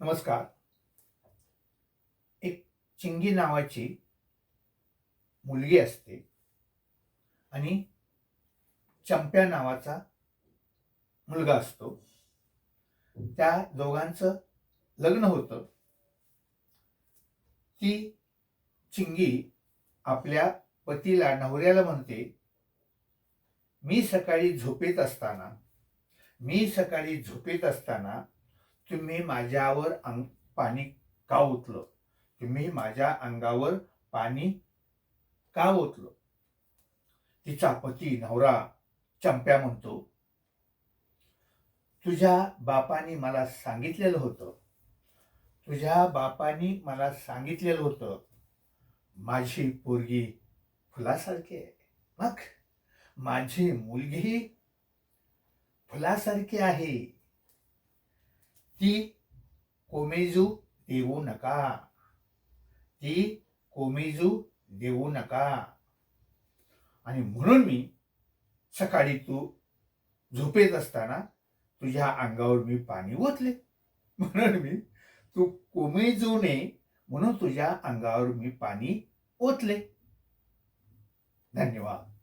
नमस्कार. एक चिंगी नावाची मुलगी असते आणि चंप्या नावाचा मुलगा असतो. त्या दोघांचं लग्न होतं. ती चिंगी आपल्या पतीला नवऱ्याला म्हणते मी सकाळी झोपेत असताना मी सकाळी झोपेत असताना तुम्ही माझ्यावर अंग पाणी का ओतलं? तुम्ही माझ्या अंगावर पाणी का ओतलं? तिचा पती नवरा चंप्या म्हणतो तुझ्या बापाने मला सांगितलेलं होतं. तुझ्या बापाने मला सांगितलेलं होतं. माझी पोरगी फुलासारखी आहे. मग? माझी मुलगी फुलासारखी आहे. ती कोमेजू देऊ नका ती कोमेजू देऊ नका आणि म्हणून मी सकाळी तू झोपेत असताना तुझ्या अंगावर मी पाणी ओतले. म्हणून मी तू कोमेजू नये म्हणून तुझ्या अंगावर मी पाणी ओतले. धन्यवाद.